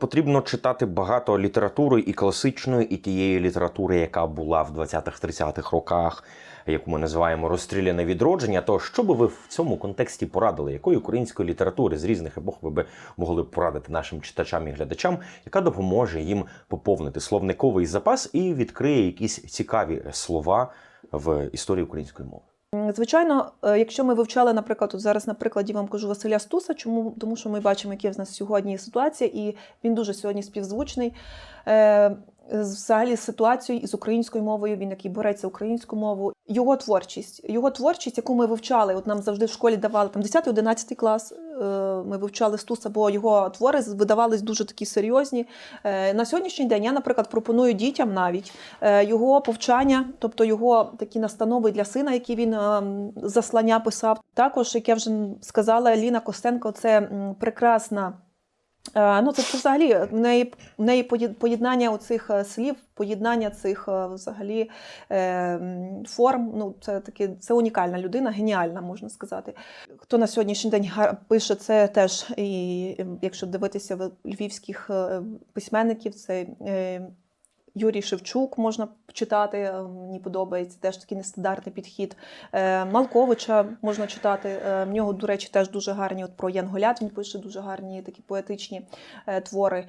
Потрібно читати багато літератури і класичної, і тієї літератури, яка була в 20-30-х роках, яку ми називаємо розстріляне відродження. То що би ви в цьому контексті порадили? Якої української літератури з різних епох ви би могли б порадити нашим читачам і глядачам, яка допоможе їм поповнити словниковий запас і відкриє якісь цікаві слова в історії української мови? Звичайно, е, якщо ми вивчали, наприклад, от зараз на прикладі вам кажу Василя Стуса, чому тому, що ми бачимо, яка в нас сьогодні ситуація, і він дуже сьогодні співзвучний. Е, Взагалі з ситуацією із українською мовою, він який бореться українську мову. Його творчість, його творчість, яку ми вивчали, от нам завжди в школі давали там 10-11 клас. Е, Ми вивчали Стуса, бо його твори видавались дуже такі серйозні. Е, На сьогоднішній день я, наприклад, пропоную дітям навіть е, його повчання, тобто його такі настанови для сина, які він заслання писав. Також, як я вже сказала, Ліна Костенко це прекрасна. Е, Ну, це, взагалі в неї, в неї поєднання оцих е, слів, поєднання цих е, взагалі е, форм. Ну, це таки це унікальна людина, геніальна, можна сказати. Хто на сьогоднішній день пише, це теж і якщо дивитися львівських е, письменників, це е, Юрій Шевчук можна читати, е, мені подобається теж такий нестандартний підхід. Е, Малковича можна читати. е, В нього, до речі, теж дуже гарні. От про Янголят він пише дуже гарні такі поетичні твори.